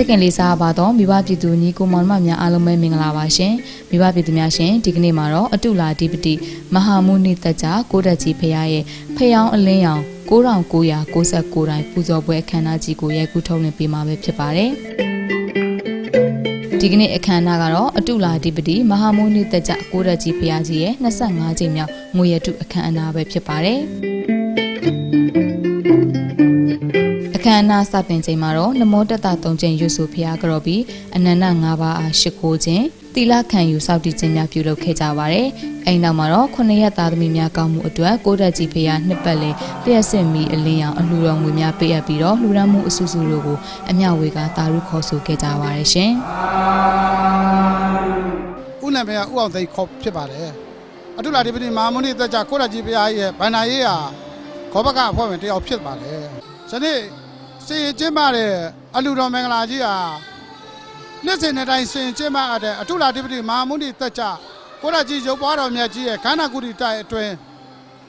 ချစ်ခင်လေးစားပါတော့မိဘပြည်သူညီကိုမောင်နှမများအားလုံးပဲမင်္ဂလာပါရှင်မိဘပြည်သူများရှင်ဒီကနေ့မှာတော့အတုလာဓိပတိမဟာမုနိတ္တကြကိုတက်ကြီးဖရာရဲ့ဖျောင်းအလင်းရောင်9969တိုင်းပူဇော်ပွဲအခမ်းအနားကြီးကိုရိုက်ကူးထုတ်လွှင့်ပေးမှာပဲဖြစ်ပါတယ်ဒီကနေ့အခမ်းအနားကတော့အတုလာဓိပတိမဟာမုနိတ္တကြကိုတက်ကြီးဖရာကြီးရဲ့25ကြိမ်မြောက်ငွေရတုအခမ်းအနားပဲဖြစ်ပါတယ် မ်းအနားစတင်ချိန်မှာတော့နမောတတသုံးချိန်ရွတ်ဆိုဖျားကြော်ပြီးအနန္တ၅ပါးအားရှိခိုးခြင်းသီလခံယူစောင့်တည်ခြင်းများပြုလုပ်ခဲ့ကြပါတယ်။အဲဒီနောက်မှာတော့ခုနှစ်ရက်သားသမီးများကောင်းမှုအတွက်ကိုတက်ကြီးဖျားနှစ်ပတ်လည်လျှက်စစ်မီအလင်းရောင်အလှူတော်ငွေများပေးအပ်ပြီးတော့လှူဒန်းမှုအစုစုတို့ကိုအမျှဝေကတာရုခေါ်ဆိုခဲ့ကြပါတယ်ရှင်။ဦးနာမည်ကဦးအောင်သိန်းခေါ်ဖြစ်ပါတယ်အတုလာဒီပတိမဟာမုနိတက်ကြကိုရကြီးဘုရားရဲ့ဗန္နာရေးဟာခောဘကအဖွဲ့ဝင်တယောက်ဖြစ်ပါတယ်ဇနေ့ စင်ရင်ကျင်းပတဲ့အလူတော်မင်္ဂလာကြီးဟာနှစ်စဉ်နှစ်တိုင်းစင်ရင်ကျင်းပအပ်တဲ့အတုလာဒီပတိမဟာမုနိတက်ကြကိုရကြီးရုပ်ပွားတော်မြတ်ကြီးရဲ့ခန္ဓာကုတိတိုက်အတွင်း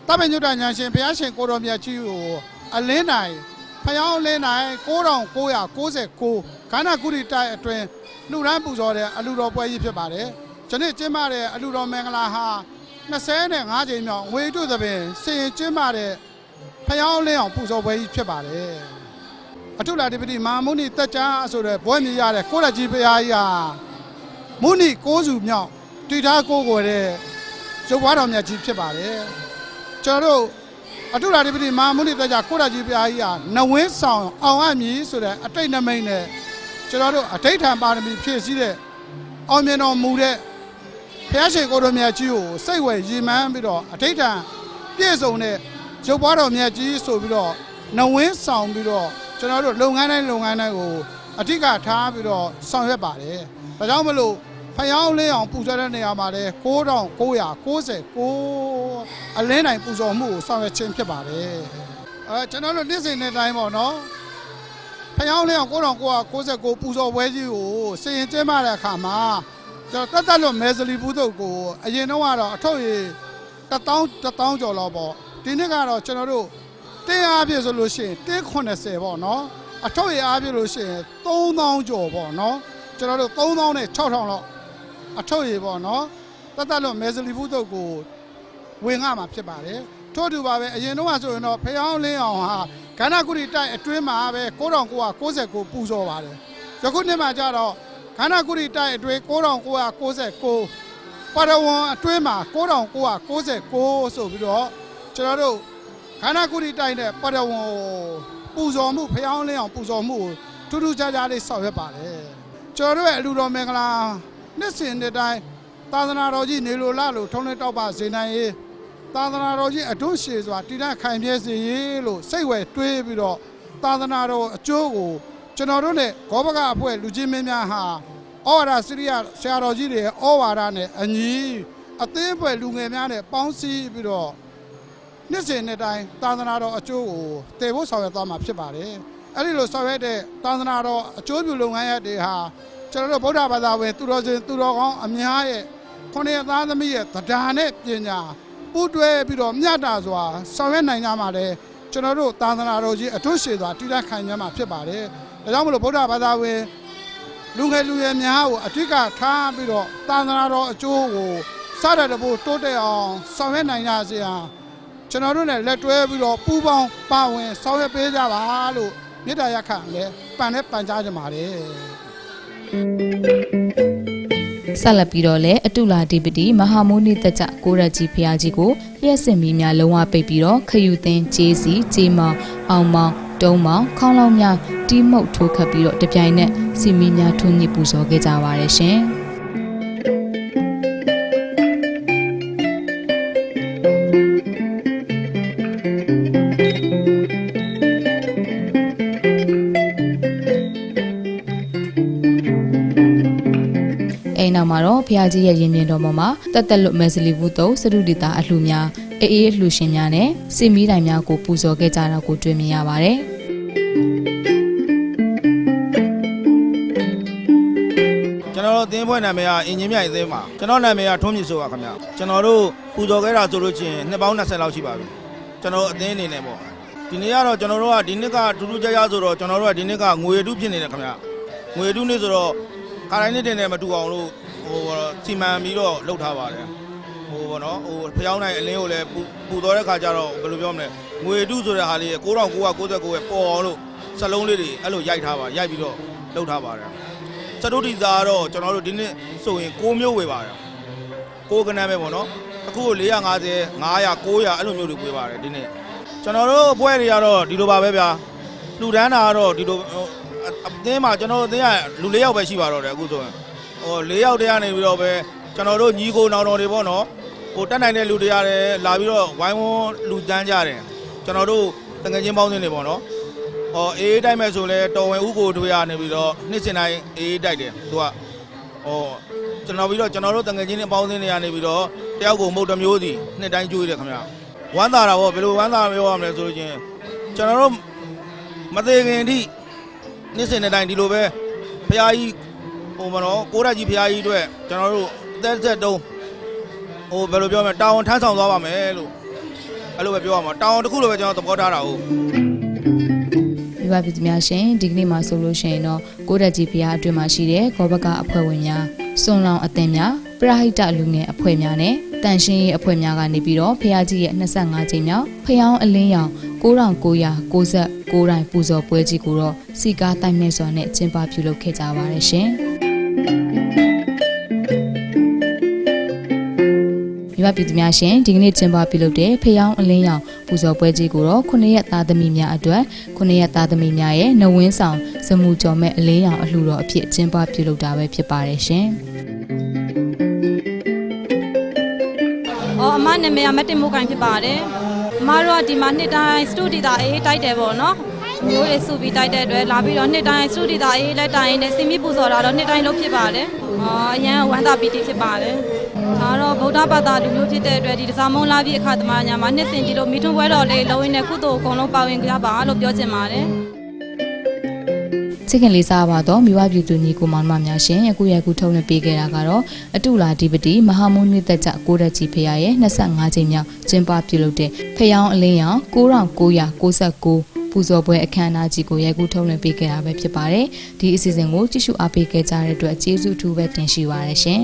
တပည့်ညုတညာရှင်ဘုရားရှင်ကိုတော်မြတ်ကြီးကိုအလင်းနိုင်ဖျောင်းအလင်းနိုင်9999ခန္ဓာကုတိတိုက်အတွင်းလူရန်ပူဇော်တဲ့အလူတော်ပွဲကြီးဖြစ်ပါတယ်ကျွန်တော်ကျင်းပတဲ့အလူတော်မင်္ဂလာဟာ25ကြိမ်မြောက်ငွေတုသပင်စင်ရင်ကျင်းပတဲ့ဖျောင်းလင်းအောင်ပူဇော်ပွဲကြီးဖြစ်ပါတယ် အထုလာဒီပတိမဟာမုနိတက်ကြဆိုတဲ့ဘွဲမြည်ရတဲ့ကိုရကြီးဘုရားကြီးဟာမုနိကိုးစုမြောက်တည်ထားကိုးကိုယ်တဲ့ရုပ်ဘွားတော်မြတ်ကြီးဖြစ်ပါတယ်ကျွန်တော်တို့အထုလာဒီပတိမဟာမုနိတက်ကြကိုရကြီးဘုရားကြီးဟာနဝင်းဆောင်အောင်အမည်ဆိုတဲ့အတိတ်နမိတ်နဲ့ကျွန်တော်တို့အဋိဋ္ဌံပါရမီဖြည့်ဆည်းတဲ့အောင်မြင်တော်မူတဲ့ဘုရားရှင်ကိုယ်တော်မြတ်ကြီးကိုစိတ်ဝယ်ရည်မှန်းပြီးတော့အဋိဋ္ဌံပြည့်စုံတဲ့ရုပ်ပွားတော်မြတ်ကြီးဆိုပြီးတော့နဝင်းဆောင်ပြီးတော့ ကျွန်တော်တို့လုပ်ငန်းတိုင်းလုပ်ငန်းတိုင်းကိုအဓိကထားပြီးတော့ဆောင်ရွက်ပါတယ်။ဒါကြောင့်မလို့ဖယောင်းလင်းအောင်ပူဇော်တဲ့နေရာမှာလဲ9999အလင်းတိုင်းပူဇော်မှုကိုဆောင်ရွက်ခြင်းဖြစ်ပါတယ်။အဲကျွန်တော်တို့နေ့စဉ်နေ့တိုင်းပေါ့နော်။ဖျောင်းလင်းအောင်9969ပူဇော်ပွဲကြီးကိုစင်ရင်ကျင်းပတဲ့အခါမှာကျွန်တော်တက်တက်လွတ်မဲစလီဘူးတုတ်ကိုအရင်တော့ကတော့အထုပ်ရည်1000 1000ကျော်လောက်ပေါ့ဒီနှစ်ကတော့ကျွန်တော်တို့ တင်းအားပြည့်ဆိုလို့ရှိရင်တင်း80ပေါ့နော်အထုပ်ရည်အားပြည့်လို့ရှိရင်3000ကျော်ပေါ့နော်ကျွန်တော်တို့3000နဲ့6000လောက်အထုပ်ရည်ပေါ့နော်တက်တက်လွတ်မဲစလီဘူးတုတ်ကိုဝင်ငါမှာဖြစ်ပါတယ်ထို့တူပါပဲအရင်တော့ဆိုရင်တော့ဖျောင်းလင်းအောင်ဟာကန္နာကုရီတိုက်အတွင်းမှာပဲ9999ပူဇော်ပါတယ်ယခုနှစ်မှာကျတော့ကန္နာကုရီတိုက်အတွင်း9999ပါရဝံအတွင်းမှာ9999ဆိုပြီးတော့ကျွန်တော်တို့ ကန္နာကုရီတိုက်နဲ့ပါရဝံပူဇော်မှုဖျောင်းလင်းအောင်ပူဇော်မှုကိုထူးထူးခြားခြားလေးဆောင်ရွက်ပါတယ်ကျွန်တော်တို့ရဲ့အလူတော်မင်္ဂလာနှစ်စဉ်နှစ်တိုင်းသာသနာတော်ကြီးနေလိုလာလို့ထုံးလေးတောက်ပါစေနိုင်ရေးသာသနာတော်ကြီးအတွန်းရှည်စွာတည်တံ့ခိုင်မြဲစေရေးလို့စိတ်ဝယ်တွေးပြီးတော့သာသနာတော်အကျိုးကိုကျွန်တော်တို့နဲ့ဂောဘကအဖွဲ့လူချင်းမင်းများဟာဩဝါဒစရိယဆရာတော်ကြီးတွေရဲ့ဩဝါဒနဲ့အညီအသင်းအဖွဲ့လူငယ်များနဲ့ပေါင်းစည်းပြီးတော့ နှစ်စဉ်နှစ်တိုင်းသာသနာတော်အကျိုးကိုတည်ဖို့ဆောင်ရွက်သွားမှာဖြစ်ပါတယ်အဲ့ဒီလိုဆောင်ရွက်တဲ့သာသနာတော်အကျိုးပြုလုပ်ငန်းရပ်တွေဟာကျွန်တော်တို့ဗုဒ္ဓဘာသာဝင်သူတော်စင်သူတော်ကောင်းအများရဲ့ခုနှစ်သားသမီးရဲ့တရားနဲ့ပညာပူးတွဲပြီးတော့မြတ်တာစွာဆောင်ရွက်နိုင်ကြမှာလေကျွန်တော်တို့သာသနာတော်ကြီးအထွတ်ရှည်စွာတည်တံ့ခိုင်မြဲမှာဖြစ်ပါတယ်။ဒါကြောင့်မလို့ဗုဒ္ဓဘာသာဝင်လူငယ်လူရွယ်များကိုအထူးကထားပြီးတော့သာသနာတော်အကျိုးကိုစတဲ့တဖို့တိုးတက်အောင်ဆောင်ရွက်နိုင်ကြစေအောင် ကျွန်တော်တို့နဲ့လက်တွဲပြီးတော့ပူးပေါင်းပါဝင်ဆောင်ရွက်ပေးကြပါလို့မေတ္တာရက်ခံလည်းပန်နဲ့ပန်ကြားကြပါတယ်ဆက်လက်ပြီးတော့လည်းအတုလာဒီပတိမဟာမုနိတကြကိုရကြီးဖျားကြီးကိုလျှက်စင်မီများလုံးဝပိတ်ပြီးတော့ခယူသင်းဂျေးစီဂျေးမောင်အောင်မောင်တုံးမောင်ခေါင်းလောင်းများတီးမှုတ်ထိုးခတ်ပြီးတော့တပြိုင်နက်စီမီများထွန်းညစ်ပူဇော်ခဲ့ကြပါတယ်ရှင် မ်နောက်မှာတော့ဘုရားကြီးရဲ့ရင်မြင်တော်ပေါ်မှာတက်တက်လွတ်မဲစလီဘူးတုံးစရုဒီတာအလှများအေးအေးအလှရှင်များနဲ့စင်မီတိုင်များကိုပူဇော်ခဲ့ကြတာကိုတွေ့မြင်ရပါတယ်ကျွန်တော်တို့အသင်းဖွဲ့နာမည်ကအင်ဂျင်မြတ်အသင်းပါကျွန်တော်နာမည်ကထွန်းမြင့်စိုးပါခင်ဗျကျွန်တော်တို့ပူဇော်ခဲ့တာဆိုလို့ချင်းနှစ်ပေါင်း20လောက်ရှိပါပြီကျွန်တော်တို့အသင်းအနေနဲ့ပေါ့ဒီနေ့ကတော့ကျွန်တော်တို့ကဒီနှစ်ကထူးထူးခြားခြားဆိုတော့ကျွန်တော်တို့ကဒီနှစ်ကငွေတုဖြစ်နေတယ်ခင်ဗျငွေတုနေ့ဆိုတော့ခါတိုင်းနေ့တင်နဲ့မတူအောင်လို့ ဟိုစီမံပြီးတော့လှုပ်ထားပါတယ်ဟိုဘောနော်ဟိုဖျောင်းနိုင်အလင်းကိုလည်းပူပူတော်တဲ့ခါကျတော့ဘယ်လိုပြောမလဲငွေတုဆိုတဲ့ဟာလေး9999ရဲ့ပေါ်အောင်လို့စလုံးလေးတွေအဲ့လိုရိုက်ထားပါရိုက်ပြီးတော့လှုပ်ထားပါတယ်စတုတိသားကတော့ကျွန်တော်တို့ဒီနေ့ဆိုရင်6မျိုးဝေပါတယ်6ကနန်းပဲပေါ့နော်အခု450 900 900အဲ့လိုမျိုးတွေဝေပါတယ်ဒီနေ့ကျွန်တော်တို့အပွဲတွေကတော့ဒီလိုပါပဲဗျာလူတန်းတာကတော့ဒီလိုဟိုအအသင်းမှာကျွန်တော်တို့အသင်းကလူ၄ယောက်ပဲရှိပါတော့တယ်အခုဆိုရင် ဟို၄ယောက်တည်းကနေပြီးတော့ပဲကျွန်တော်တို့ညီကိုနောင်တော်တွေပေါ့နော်ဟိုတက်နိုင်တဲ့လူတွေရတယ်လာပြီးတော့ဝိုင်းဝန်းလူတန်းကြတယ်ကျွန်တော်တို့တငယ်ချင်းပေါင်းစင်းတွေပေါ့နော်ဟောအေးအေးတိုက်မဲ့ဆိုလဲတော်ဝင်ဥကိုတွေးရနေပြီးတော့နှစ်စင်တိုင်းအေးအေးတိုက်တယ်သူကဟောကျွန်တော်ပြီးတော့ကျွန်တော်တို့တငယ်ချင်းတွေအပေါင်းအသင်းတွေကနေပြီးတော့တယောက်ကိုမုတ်တစ်မျိုးစီနှစ်တိုင်းကျွေးတယ်ခင်ဗျဝမ်းသာတာဗောဘယ်လိုဝမ်းသာပြောရမလဲဆိုလို့ချင်းကျွန်တော်တို့မသေးခင်အထိနှစ်စင်တဲ့တိုင်းဒီလိုပဲဖရာကြီး ဟိုမနော်ကိုရကြီးဖရာကြီးအတွက်ကျွန်တော်တို့အသက်ဆက်တုံးဟိုဘယ်လိုပြောမလဲတာဝန်ထမ်းဆောင်သွားပါမယ်လို့အဲ့လိုပဲပြောရမှာတာဝန်တစ်ခုလိုပဲကျွန်တော်သဘောထားတာဟုတ်မိဘပြည်သူများရှင်ဒီကနေ့မှာဆိုလို့ရှိရင်တော့ကိုရက်ကြီးဖရားအတွင်းမှာရှိတဲ့ဂောဘကအဖွဲ့ဝင်များစွန်လောင်အသင်းများပရဟိတလူငယ်အဖွဲ့များနဲ့တန်ရှင်းရေးအဖွဲ့များကနေပြီးတော့ဖရားကြီးရဲ့25ကြိမ်မြောက်ဖျောင်းအလင်းရောင်9969တိုင်းပူဇော်ပွဲကြီးကိုတော့စီကားတိုင်မဲ့စွာနဲ့ကျင်းပပြုလုပ်ခဲ့ကြပါတယ်ရှင် မိဘပြည်သူများရှင်ဒီကနေ့ကျင်းပပြုလုပ်တဲ့ဖျောင်းအလင်းရောင်ပူဇော်ပွဲကြီးကိုတော့ခုနှစ်ရက်သားသမီးများအတွက်ခုနှစ်ရက်သားသမီးများရဲ့နဝင်းဆောင်စမှုကြော်မဲ့အလင်းရောင်အလှူတော်အဖြစ်ကျင်းပပြုလုပ်တာပဲဖြစ်ပါတယ်ရှင်။။အော်အမနာမည်ကမတင်မိုးကိုင်ဖြစ်ပါတယ်။အမတို့ကဒီမှာနှစ်တိုင်းစတူဒီတာအေးတိုက်တယ်ပေါ့နော်။မျိုးတွေစုပြီးတိုက်တဲ့အတွက်လာပြီးတော့နှစ်တိုင်းစတူဒီတာအေးလက်တိုင်နဲ့စင်မီပူဇော်တာတော့နှစ်တိုင်းလုပ်ဖြစ်ပါတယ်။အော်အရန်ဝမ်းသာပီတိဖြစ်ပါတယ်။ ဒါတော့ဗုဒ္ဓဘာသာလူမျိုးဖြစ်တဲ့အတွက်ဒီတစားမုံလာပြီးအခါသမညာမှာနှစ်စဉ်ဒီလိုမိထွန်းပွဲတော်လေးလုံးဝင်းနဲ့ကုသိုလ်အကုန်လုံးပါဝင်ကြပါလို့ပြောချင်ပါတယ်။ချစ်ခင်လေးစားပါတော့မိဘပြည်သူညီကိုမောင်နှမများရှင်အခုရအခုထုံးနေပေးခဲ့တာကတော့အတူလာဒီပတိမဟာမုနိသက်ကြကိုရက်ကြီးဖရာရဲ့25ကြိမ်မြောက်ကျင်းပပြုလုပ်တဲ့ဖျောင်းအလင်းရောင်9969ပူဇော်ပွဲအခမ်းအနားကြီးကိုရအခုထုံးနေပေးခဲ့တာပဲဖြစ်ပါတယ်ဒီအစီအစဉ်ကိုကြည့်ရှုအားပေးခဲ့ကြတဲ့အတွက်ကျေးဇူးအထူးပဲတင်ရှိပါရရှင်